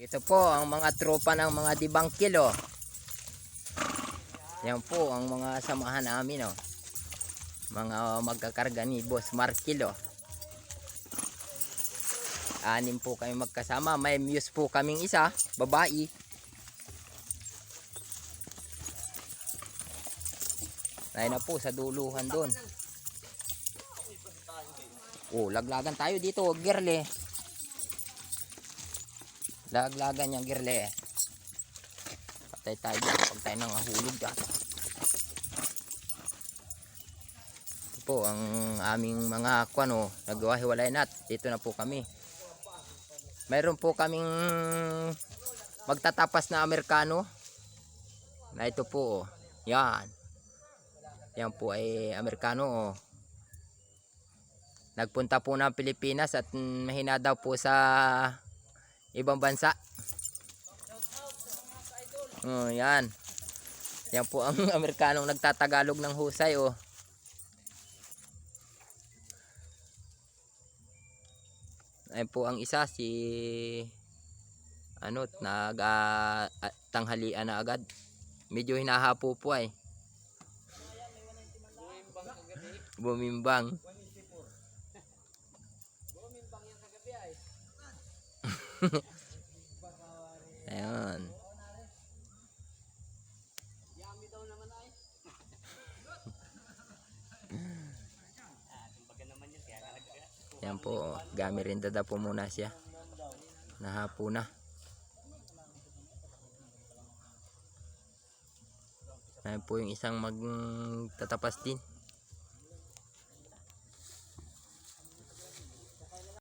Ito po ang mga tropa ng mga dibangkil oh. Yan po ang mga samahan namin oh. Mga magkakarga ni Boss Markil oh. Anim po kami magkasama. May muse po kaming isa, babae. Tayo na po sa duluhan doon. Oh, laglagan tayo dito, girle. Laglagan yung girle. Patay tayo pag tayo nang hulog dyan. Ito po ang aming mga kwano, nagwahiwalay na at dito na po kami. Mayroon po kaming magtatapas na Amerikano. Na ito po, oh. yan. Yan po ay Amerikano. Oh. Nagpunta po ng Pilipinas at mahina daw po sa ibang bansa. Oh, yan. Yan po ang Amerikanong nagtatagalog ng husay oh. Ayun po ang isa si ano nag ah, ah, tanghalian na agad. Medyo hinahapo po ay. Bumimbang. Ayun. Yan po, gamirinda po muna siya. Nahapo na. Ayan po yung isang magtatapas din.